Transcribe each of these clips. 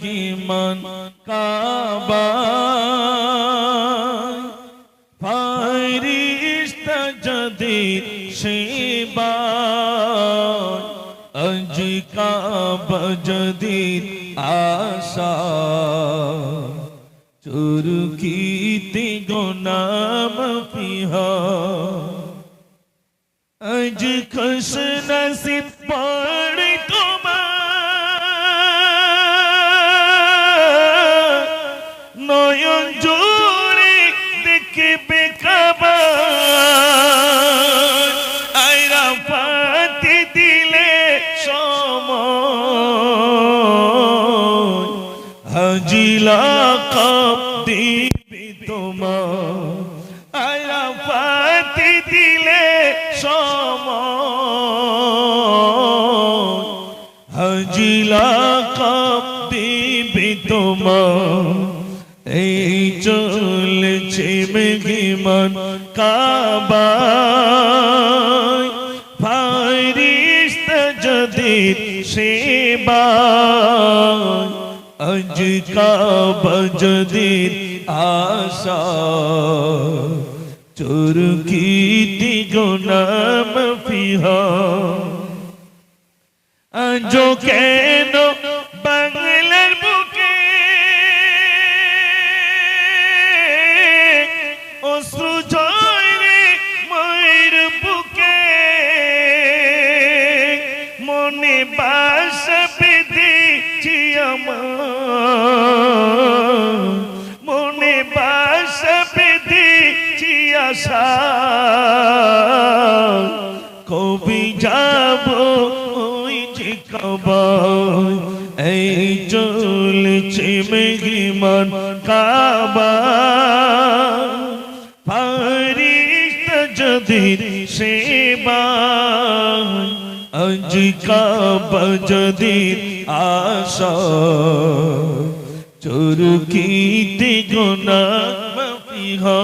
হিমান কাবা। ফারিস্তা যদি সেবা আজ কাবা যদি আশা। চুরকিতে গোনাম পিহা আজ খুশ নসিব পড়ে সময়। হাজিলা কাপ দিবি তোমার আইরা পাতি দিলে সময়। হাজিলা কাপ দিবি তোমার এই চলছে মেঘিমান কাবা। যদি সেবা আজ কাবা যদি আশা চুরকিতি গুনাম ফিহা আজ কেন বাস বেঁধেছি আমার। মনে বাস বেঁধেছি আশা। কবি যাব ওই যে কবাই এই চলছে মেঘিমান কাবা ফারিস্ত যদি সেবা আজ কাবা যদি আশা চুরকিতে গোনা মাফিহা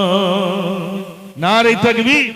নারে তকবীর